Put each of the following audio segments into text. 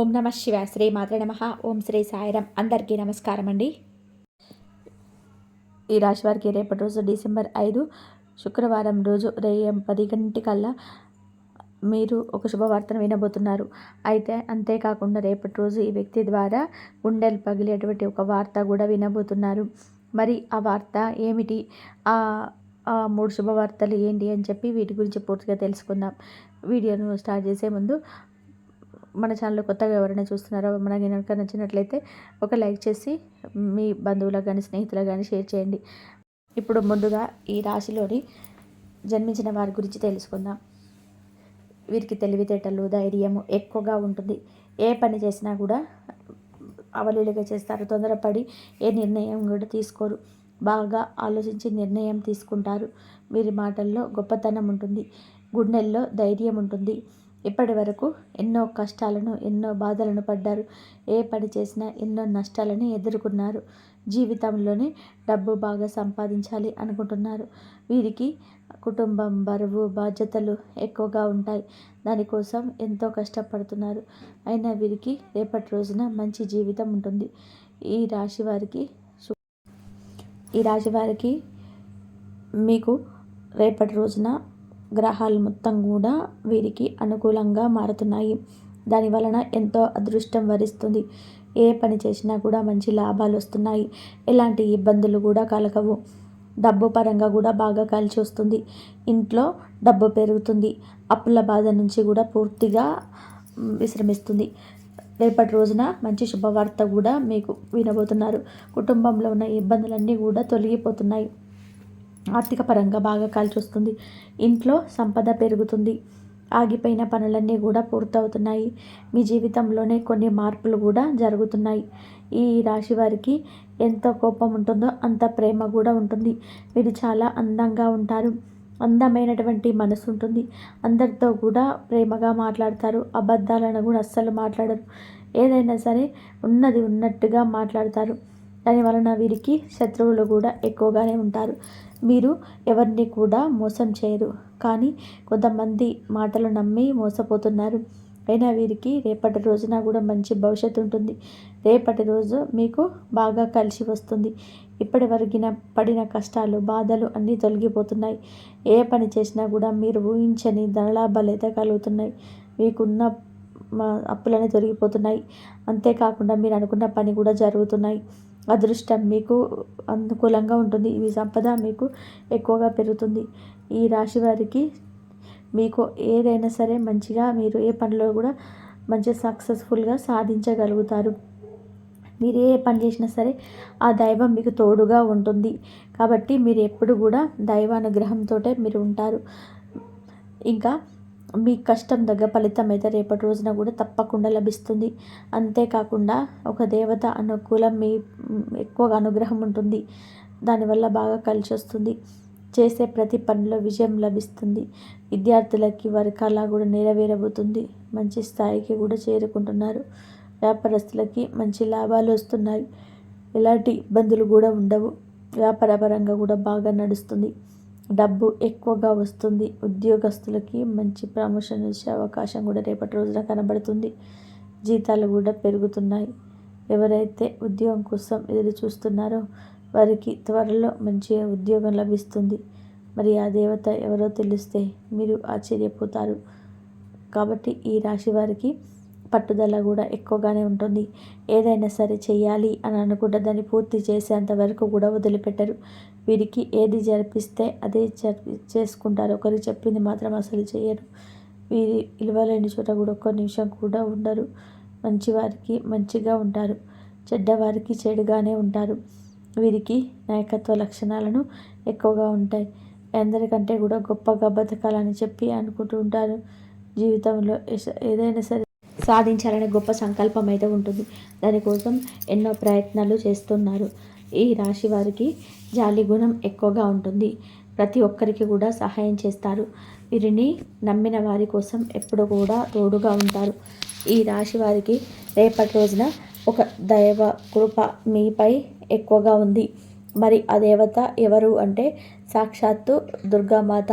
ఓం నమ శివ శ్రీ మాత్ర నమ. ఓం శ్రీ సాయిరం. అందరికీ నమస్కారం అండి. ఈ రాశి వారికి రేపటి రోజు డిసెంబర్ ఐదు శుక్రవారం రోజు రేయం పది గంటకల్లా మీరు ఒక శుభవార్తను వినబోతున్నారు. అయితే అంతేకాకుండా రేపటి రోజు ఈ వ్యక్తి ద్వారా గుండెలు పగిలేటువంటి ఒక వార్త కూడా వినబోతున్నారు. మరి ఆ వార్త ఏమిటి? ఆ ఆ మూడు శుభవార్తలు ఏంటి అని చెప్పి వీటి గురించి పూర్తిగా తెలుసుకుందాం. వీడియోను స్టార్ట్ చేసే ముందు మన ఛానల్ కొత్తగా ఎవరైనా చూస్తున్నారో మనకి కనుక నచ్చినట్లయితే ఒక లైక్ చేసి మీ బంధువులకు కానీ స్నేహితులకు కానీ షేర్ చేయండి. ఇప్పుడు ముందుగా ఈ రాశిలోని జన్మించిన వారి గురించి తెలుసుకుందాం. వీరికి తెలివితేటలు ధైర్యము ఎక్కువగా ఉంటుంది. ఏ పని చేసినా కూడా అవలీలుగా చేస్తారు. తొందరపడి ఏ నిర్ణయం కూడా తీసుకోరు. బాగా ఆలోచించి నిర్ణయం తీసుకుంటారు. వీరి మాటల్లో గొప్పతనం ఉంటుంది. గుండెల్లో ధైర్యం ఉంటుంది. ఇప్పటి వరకు ఎన్నో కష్టాలను ఎన్నో బాధలను పడ్డారు. ఏ పని చేసినా ఎన్నో నష్టాలను ఎదుర్కొన్నారు. జీవితంలోనే డబ్బు బాగా సంపాదించాలి అనుకుంటున్నారు. వీరికి కుటుంబం బరువు బాధ్యతలు ఎక్కువగా ఉంటాయి. దానికోసం ఎంతో కష్టపడుతున్నారు. అయినా వీరికి రేపటి రోజున మంచి జీవితం ఉంటుంది. ఈ రాశి వారికి ఈ రాశి వారికి మీకు రేపటి రోజున గ్రహాలు మొత్తం కూడా వీరికి అనుకూలంగా మారుతున్నాయి. దాని వలన ఎంతో అదృష్టం వరిస్తుంది. ఏ పని చేసినా కూడా మంచి లాభాలు వస్తున్నాయి. ఎలాంటి ఇబ్బందులు కూడా కలగవు. డబ్బు పరంగా కూడా బాగా కలిసి వస్తుంది. ఇంట్లో డబ్బు పెరుగుతుంది. అప్పుల బాధ నుంచి కూడా పూర్తిగా విశ్రమిస్తుంది. రేపటి రోజున మంచి శుభవార్త కూడా మీకు వినబోతున్నారు. కుటుంబంలో ఉన్న ఇబ్బందులన్నీ కూడా తొలగిపోతున్నాయి. ఆర్థిక పరంగా బాగా కాల్చొస్తుంది. ఇంట్లో సంపద పెరుగుతుంది. ఆగిపోయిన పనులన్నీ కూడా పూర్తవుతున్నాయి. మీ జీవితంలోనే కొన్ని మార్పులు కూడా జరుగుతున్నాయి. ఈ రాశి వారికి ఎంత కోపం ఉంటుందో అంత ప్రేమ కూడా ఉంటుంది. వీరు చాలా అందంగా ఉంటారు. అందమైనటువంటి మనసు ఉంటుంది. అందరితో కూడా ప్రేమగా మాట్లాడతారు. అబద్ధాలను కూడా అస్సలు మాట్లాడరు. ఏదైనా సరే ఉన్నది ఉన్నట్టుగా మాట్లాడతారు. దాని వలన వీరికి శత్రువులు కూడా ఎక్కువగానే ఉంటారు. మీరు ఎవరిని కూడా మోసం చేయరు. కానీ కొంతమంది మాటలు నమ్మి మోసపోతున్నారు. అయినా వీరికి రేపటి రోజున కూడా మంచి భవిష్యత్తు ఉంటుంది. రేపటి రోజు మీకు బాగా కలిసి వస్తుంది. ఇప్పటి వరకిన పడిన కష్టాలు బాధలు అన్నీ తొలగిపోతున్నాయి. ఏ పని చేసినా కూడా మీరు ఊహించని ధనలాభాలు అయితే కలుగుతున్నాయి. మీకున్న అప్పులన్నీ తొలగిపోతున్నాయి. అంతేకాకుండా మీరు అనుకున్న పని కూడా జరుగుతున్నాయి. అదృష్టం మీకు అనుకూలంగా ఉంటుంది. ఈ సంపద మీకు ఎక్కువగా పెరుగుతుంది. ఈ రాశి వారికి మీకు ఏదైనా సరే మంచిగా మీరు ఏ పనిలో కూడా మంచిగా సక్సెస్ఫుల్గా సాధించగలుగుతారు. మీరు ఏ పని చేసినా సరే ఆ దైవం మీకు తోడుగా ఉంటుంది. కాబట్టి మీరు ఎప్పుడు కూడా దైవానుగ్రహంతో మీరు ఉంటారు. ఇంకా మీ కష్టం దగ్గర ఫలితం అయితే రేపటి రోజున కూడా తప్పకుండా లభిస్తుంది. అంతేకాకుండా ఒక దేవత అనుకూలం మీ ఎక్కువగా అనుగ్రహం ఉంటుంది. దానివల్ల బాగా కలిసి వస్తుంది. చేసే ప్రతి పనిలో విజయం లభిస్తుంది. విద్యార్థులకి వారి కళ కూడా నెరవేరబోతుంది. మంచి స్థాయికి కూడా చేరుకుంటున్నారు. వ్యాపారస్తులకి మంచి లాభాలు వస్తున్నాయి. ఎలాంటి ఇబ్బందులు కూడా ఉండవు. వ్యాపారపరంగా కూడా బాగా నడుస్తుంది. డబ్బు ఎక్కువగా వస్తుంది. ఉద్యోగస్తులకి మంచి ప్రమోషన్ వచ్చే అవకాశం కూడా రేపటి రోజున కనబడుతుంది. జీతాలు కూడా పెరుగుతున్నాయి. ఎవరైతే ఉద్యోగం కోసం ఎదురు చూస్తున్నారో వారికి త్వరలో మంచి ఉద్యోగం లభిస్తుంది. మరి ఆ దేవత ఎవరో తెలిస్తే మీరు ఆశ్చర్యపోతారు. కాబట్టి ఈ రాశి వారికి పట్టుదల కూడా ఎక్కువగానే ఉంటుంది. ఏదైనా సరే చేయాలి అని అనుకుంటే దాన్ని పూర్తి చేసేంత వరకు కూడా వదిలిపెట్టరు. వీరికి ఏది జరిపిస్తే అదే జరిపి చేసుకుంటారు. ఒకరు చెప్పింది మాత్రం అసలు చేయరు వీరి ఇలవలేని చోట కూడా ఒక్క నిమిషం కూడా ఉండరు. మంచివారికి మంచిగా ఉంటారు. చెడ్డవారికి చెడుగానే ఉంటారు. వీరికి నాయకత్వ లక్షణాలను ఎక్కువగా ఉంటాయి. అందరికంటే కూడా గొప్పగా బతకాలని చెప్పి అనుకుంటూ ఉంటారు. జీవితంలో ఏదైనా సరే సాధించాలనే గొప్ప సంకల్పం అయితే ఉంటుంది. దానికోసం ఎన్నో ప్రయత్నాలు చేస్తున్నారు. ఈ రాశి వారికి జాలి గుణం ఎక్కువగా ఉంటుంది. ప్రతి ఒక్కరికి కూడా సహాయం చేస్తారు. వీరిని నమ్మిన వారి కోసం ఎప్పుడు కూడా తోడుగా ఉంటారు. ఈ రాశి వారికి రేపటి రోజున ఒక దైవ కృప మీపై ఎక్కువగా ఉంది. మరి ఆ దేవత ఎవరు అంటే సాక్షాత్తు దుర్గామాత.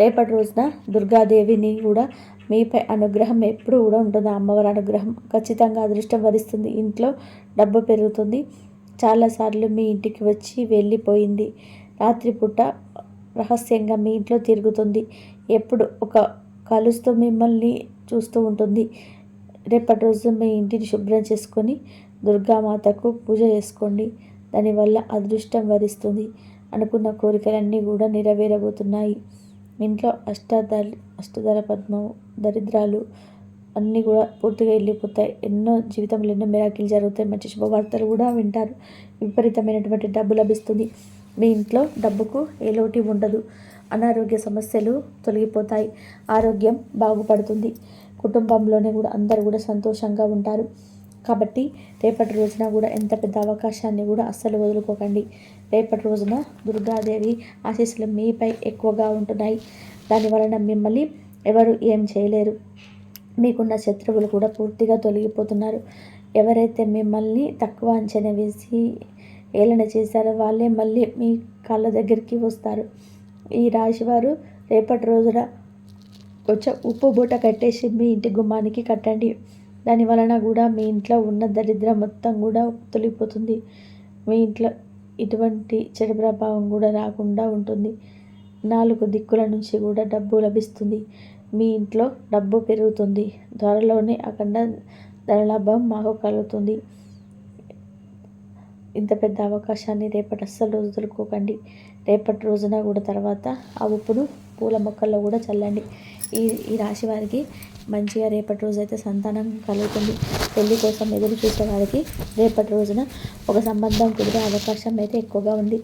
రేపటి రోజున దుర్గాదేవిని కూడా మీపై అనుగ్రహం ఎప్పుడు కూడా ఉంటుంది. అమ్మవారి అనుగ్రహం ఖచ్చితంగా అదృష్టం వరిస్తుంది. ఇంట్లో డబ్బు పెరుగుతుంది. చాలాసార్లు మీ ఇంటికి వచ్చి వెళ్ళిపోయింది. రాత్రిపూట రహస్యంగా మీ ఇంట్లో తిరుగుతుంది. ఎప్పుడు ఒక కలుస్తూ మిమ్మల్ని చూస్తూ ఉంటుంది. రేపటి రోజు మీ ఇంటిని శుభ్రం చేసుకొని దుర్గామాతకు పూజ చేసుకోండి. దానివల్ల అదృష్టం వరిస్తుంది. అనుకున్న కోరికలన్నీ కూడా నెరవేరబోతున్నాయి. ఇంట్లో అష్టాదళ అష్టదళ పద్మం దరిద్రాలు అన్నీ కూడా పూర్తిగా వెళ్ళిపోతాయి ఎన్నో జీవితంలో ఎన్నో మిరాకిల్ జరుగుతాయి. మంచి శుభవార్తలు కూడా వింటారు. విపరీతమైనటువంటి డబ్బు లభిస్తుంది. మీ ఇంట్లో డబ్బుకు ఏ లోటు ఉండదు. అనారోగ్య సమస్యలు తొలగిపోతాయి. ఆరోగ్యం బాగుపడుతుంది. కుటుంబంలోనే కూడా అందరూ కూడా సంతోషంగా ఉంటారు. కాబట్టి రేపటి రోజున కూడా ఎంత పెద్ద అవకాశాన్ని కూడా అస్సలు వదులుకోకండి. రేపటి రోజున దుర్గాదేవి ఆశీస్సులు మీపై ఎక్కువగా ఉంటున్నాయి. దాని వలన మిమ్మల్ని ఎవరు ఏం చేయలేరు. మీకున్న శత్రువులు కూడా పూర్తిగా తొలగిపోతున్నారు. ఎవరైతే మిమ్మల్ని తక్కువ అంచనా వేసి ఏలన చేశారో వాళ్ళే మళ్ళీ మీ కాళ్ళ దగ్గరికి వస్తారు. ఈ రాశివారు రేపటి రోజున కొంచెం ఉప్పు బూట కట్టేసి మీ ఇంటి గుమ్మానికి కట్టండి. దాని వలన కూడా మీ ఇంట్లో ఉన్న దరిద్రం మొత్తం కూడా తొలిపోతుంది మీ ఇంట్లో ఇటువంటి చెడు ప్రభావం కూడా రాకుండా ఉంటుంది. నాలుగు దిక్కుల నుంచి కూడా డబ్బు లభిస్తుంది. మీ ఇంట్లో డబ్బు పెరుగుతుంది. త్వరలోనే అఖండ ధనలాభం మాకు కలుగుతుంది. ఇంత పెద్ద అవకాశాన్ని రేపటి అస్సలు రోజు వదులుకోకండి రేపటి రోజున కూడా తర్వాత ఆ ఉప్పును పూల మొక్కల్లో కూడా చల్లండి. ఈ ఈ రాశి వారికి మంచిగా రేపటి రోజు అయితే సంతానం కలుగుతుంది. పెళ్ళి కోసం ఎదురు చూసే వారికి రేపటి రోజున ఒక సంబంధం కుదిరే అవకాశం అయితే ఎక్కువగా ఉంది.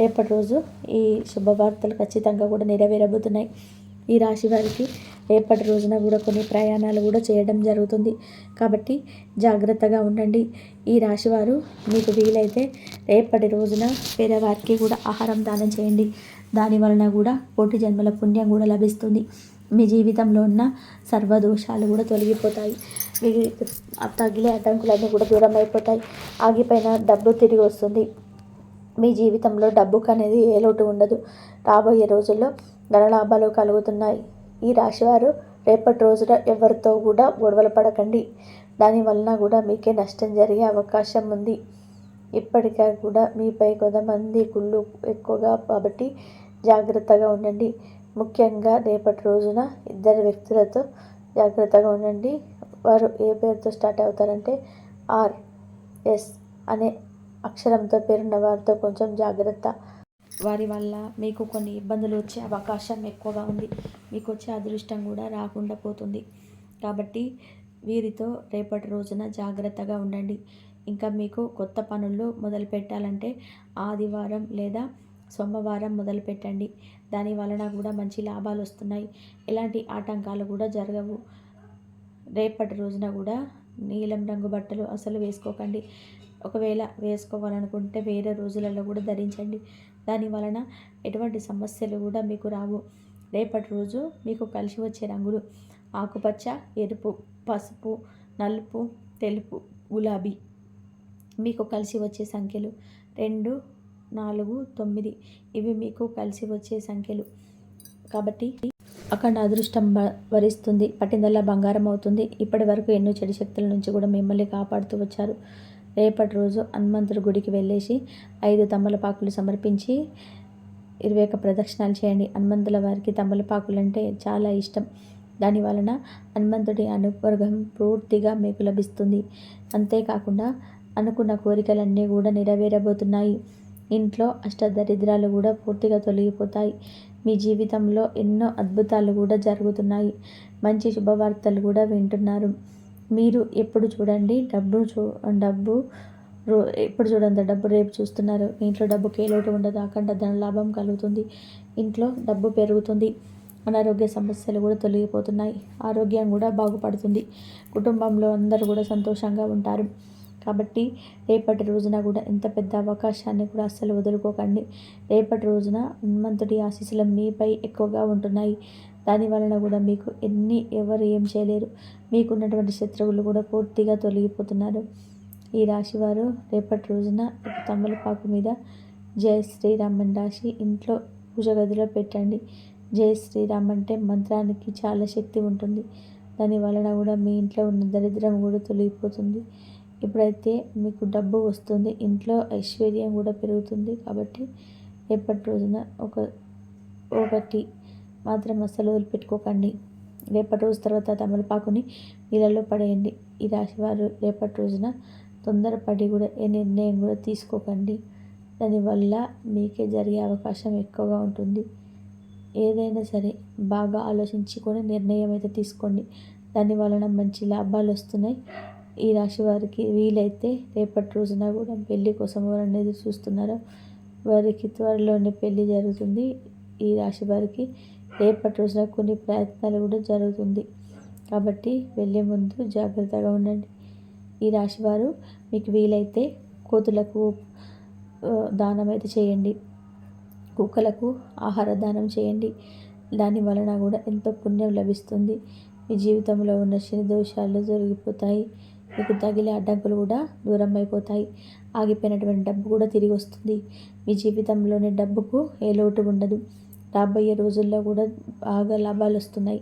రేపటి రోజు ఈ శుభవార్తలు ఖచ్చితంగా కూడా నెరవేరబోతున్నాయి. ఈ రాశి వారికి రేపటి రోజున కూడా కొన్ని ప్రయాణాలు కూడా చేయడం జరుగుతుంది. కాబట్టి జాగ్రత్తగా ఉండండి. ఈ రాశివారు మీకు వీలైతే రేపటి రోజున వేరే వారికి కూడా ఆహారం దానం చేయండి. దాని వలన కూడా కోటి జన్మల పుణ్యం కూడా లభిస్తుంది. మీ జీవితంలో ఉన్న సర్వదోషాలు కూడా తొలగిపోతాయి. మీ తగిలే అడ్డంకులన్నీ కూడా దూరం అయిపోతాయి. ఆగిపోయిన డబ్బు తిరిగి వస్తుంది. మీ జీవితంలో డబ్బుకు అనేది ఏ లోటు ఉండదు. రాబోయే రోజుల్లో ధనలాభాలు కలుగుతున్నాయి. ఈ రాశివారు రేపటి రోజున ఎవరితో కూడా గొడవలు పడకండి. దాని వలన కూడా మీకే నష్టం జరిగే అవకాశం ఉంది. ఇప్పటికే కూడా మీపై కొంతమంది గుళ్ళు ఎక్కువగా కాబట్టి జాగ్రత్తగా ఉండండి. ముఖ్యంగా రేపటి రోజున ఇద్దరు వ్యక్తులతో జాగ్రత్తగా ఉండండి. వారు ఏ పేరుతో స్టార్ట్ అవుతారంటే ఆర్ ఎస్ అనే అక్షరంతో పేరున్న వారితో కొంచెం జాగ్రత్త. వారి వల్ల మీకు కొన్ని ఇబ్బందులు వచ్చే అవకాశం ఎక్కువగా ఉంది. మీకు వచ్చే అదృష్టం కూడా రాకుండా పోతుంది. కాబట్టి వీరితో రేపటి రోజున జాగ్రత్తగా ఉండండి. ఇంకా మీకు కొత్త పనులు మొదలు పెట్టాలంటే ఆదివారం లేదా సోమవారం మొదలుపెట్టండి దాని వలన కూడా మంచి లాభాలు వస్తున్నాయి. ఎలాంటి ఆటంకాలు కూడా జరగవు. రేపటి రోజున కూడా నీలం రంగు బట్టలు అసలు వేసుకోకండి. ఒకవేళ వేసుకోవాలనుకుంటే వేరే రోజులలో కూడా ధరించండి. దాని వలన ఎటువంటి సమస్యలు కూడా మీకు రావు. రేపటి రోజు మీకు కలిసి వచ్చే రంగులు ఆకుపచ్చ ఎరుపు పసుపు నలుపు తెలుపు గులాబీ. మీకు కలిసి వచ్చే సంఖ్యలు రెండు నాలుగు తొమ్మిది. ఇవి మీకు కలిసి వచ్చే సంఖ్యలు. కాబట్టి అఖండ అదృష్టం వరిస్తుంది. పట్టిందల్లా బంగారం అవుతుంది. ఇప్పటి వరకు ఎన్నో చెడు శక్తుల నుంచి కూడా మిమ్మల్ని కాపాడుతూ వచ్చారు. రేపటి రోజు హనుమంతుడి గుడికి వెళ్ళేసి ఐదు తమ్మలపాకులు సమర్పించి ఇరవై ఒక్క ప్రదక్షిణాలు చేయండి. హనుమంతుల వారికి తమలపాకులు అంటే చాలా ఇష్టం. దాని వలన హనుమంతుడి అనుగ్రహం పూర్తిగా మీకు లభిస్తుంది. అంతేకాకుండా అనుకున్న కోరికలన్నీ కూడా నెరవేరబోతున్నాయి. ఇంట్లో అష్టదరిద్రాలు కూడా పూర్తిగా తొలగిపోతాయి. మీ జీవితంలో ఎన్నో అద్భుతాలు కూడా జరుగుతున్నాయి. మంచి శుభవార్తలు కూడా వింటున్నారు. మీరు ఎప్పుడు చూడండి డబ్బు చూ డబ్బు రో ఎప్పుడు చూడండి డబ్బు రేపు చూస్తున్నారు. ఇంట్లో డబ్బు కేలోటు ఉండదు. అఖండ ధన లాభం కలుగుతుంది. ఇంట్లో డబ్బు పెరుగుతుంది. అనారోగ్య సమస్యలు కూడా తొలగిపోతున్నాయి. ఆరోగ్యం కూడా బాగుపడుతుంది. కుటుంబంలో అందరూ కూడా సంతోషంగా ఉంటారు. కాబట్టి రేపటి రోజున కూడా ఎంత పెద్ద అవకాశాన్ని కూడా అస్సలు వదులుకోకండి. రేపటి రోజున హనుమంతుడి ఆశీస్సులు మీపై ఎక్కువగా ఉంటున్నాయి. దాని వలన కూడా మీకు ఎన్ని ఎవరు ఏం చేయలేరు. మీకున్నటువంటి శత్రువులు కూడా పూర్తిగా తొలగిపోతున్నారు. ఈ రాశివారు రేపటి రోజున తమలపాకు మీద జయ శ్రీరామన్ రాసి ఇంట్లో పూజ గదిలో పెట్టండి. జయ శ్రీరామ్ అంటే మంత్రానికి చాలా శక్తి ఉంటుంది. దాని వలన కూడా మీ ఇంట్లో ఉన్న దరిద్రం కూడా తొలగిపోతుంది. ఇప్పుడైతే మీకు డబ్బు వస్తుంది. ఇంట్లో ఐశ్వర్యం కూడా పెరుగుతుంది కాబట్టి రేపటి రోజున ఒక ఒకటి మాత్రం అస్సలు వదిలిపెట్టుకోకండి. రేపటి రోజు తర్వాత తమలపాకుని నీళ్ళలో పడేయండి. ఈ రాశివారు రేపటి రోజున తొందరపడి కూడా ఏ నిర్ణయం కూడా తీసుకోకండి. దానివల్ల మీకే జరిగే అవకాశం ఎక్కువగా ఉంటుంది. ఏదైనా సరే బాగా ఆలోచించుకొని నిర్ణయం అయితే తీసుకోండి. దాని వలన మంచి లాభాలు వస్తున్నాయి. ఈ రాశి వారికి వీలైతే రేపటి రోజున కూడా పెళ్ళి కోసం ఎవరైనా ఎదురు చూస్తున్నారో వారికి త్వరలోనే పెళ్ళి జరుగుతుంది. ఈ రాశి వారికి రేపటి రోజున కొన్ని ప్రయత్నాలు కూడా జరుగుతుంది. కాబట్టి వెళ్ళే ముందు జాగ్రత్తగా ఉండండి. ఈ రాశివారు మీకు వీలైతే కోతులకు దానం అయితే చేయండి. కుక్కలకు ఆహార దానం చేయండి. దాని వలన కూడా ఎంతో పుణ్యం లభిస్తుంది. మీ జీవితంలో ఉన్న శని దోషాలు జరిగిపోతాయి మీకు తగిలే అడ్డంకులు కూడా దూరం అయిపోతాయి ఆగిపోయినటువంటి డబ్బు కూడా తిరిగి వస్తుంది. మీ జీవితంలోని డబ్బుకు ఏ లోటు ఉండదు. రాబోయే రోజుల్లో కూడా బాగా లాభాలు వస్తున్నాయి.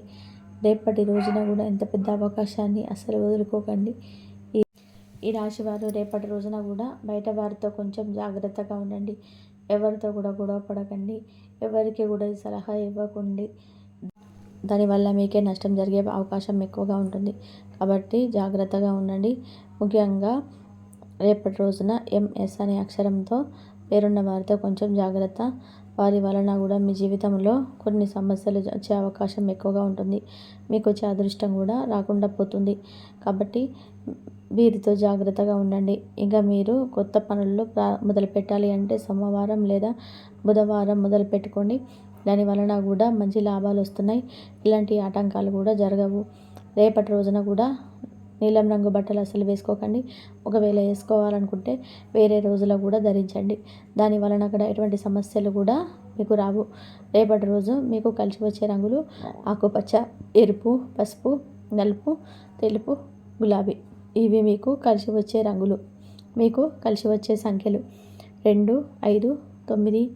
రేపటి రోజున కూడా ఎంత పెద్ద అవకాశాన్ని అసలు వదులుకోకండి. ఈ ఈ రాశి వారు రేపటి రోజున కూడా బయట వారితో కొంచెం జాగ్రత్తగా ఉండండి. ఎవరితో కూడా గొడవ పడకండి. ఎవరికి కూడా సలహా ఇవ్వకండి. దానివల్ల మీకే నష్టం జరిగే అవకాశం ఎక్కువగా ఉంటుంది. కాబట్టి జాగ్రత్తగా ఉండండి. ముఖ్యంగా రేపటి రోజున ఎంఎస్ అనే అక్షరంతో పేరున్న వారితో కొంచెం జాగ్రత్త. వారి వలన కూడా మీ జీవితంలో కొన్ని సమస్యలు వచ్చే అవకాశం ఎక్కువగా ఉంటుంది. మీకు వచ్చే అదృష్టం కూడా రాకుండా పోతుంది. కాబట్టి వీరితో జాగ్రత్తగా ఉండండి. ఇంకా మీరు కొత్త పనుల్లో ప్రా మొదలు పెట్టాలి అంటే సోమవారం లేదా బుధవారం మొదలు పెట్టుకోండి దాని వలన కూడా మంచి లాభాలు వస్తున్నాయి. ఇలాంటి ఆటంకాలు కూడా జరగవు. రేపటి రోజున కూడా నీలం రంగు బట్టలు అసలు వేసుకోకండి. ఒకవేళ వేసుకోవాలనుకుంటే వేరే రోజులో కూడా ధరించండి. దాని వలన కూడా ఎటువంటి సమస్యలు కూడా మీకు రావు. రేపటి రోజు మీకు కలిసి వచ్చే రంగులు ఆకుపచ్చ ఎరుపు పసుపు నలుపు తెలుపు గులాబీ. ఇవి మీకు కలిసి వచ్చే రంగులు. మీకు కలిసి వచ్చే సంఖ్యలు రెండు ఐదు తొమ్మిది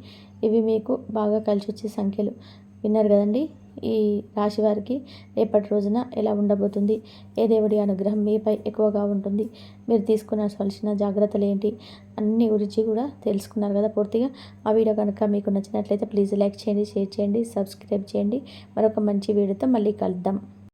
ఇవి మీకు బాగా కలిసి వచ్చే సంఖ్యలు. విన్నారు కదండి? ఈ రాశి వారికి రేపటి రోజున ఎలా ఉండబోతుంది? ఏ దేవుడి అనుగ్రహం మీపై ఎక్కువగా ఉంటుంది? మీరు తీసుకునవలసిన జాగ్రత్తలు ఏంటి అన్ని గురించి కూడా తెలుసుకున్నారు కదా పూర్తిగా. ఆ వీడియో కనుక మీకు నచ్చినట్లయితే ప్లీజ్ లైక్ చేయండి షేర్ చేయండి సబ్స్క్రైబ్ చేయండి. మరొక మంచి వీడియోతో మళ్ళీ కలుద్దాం.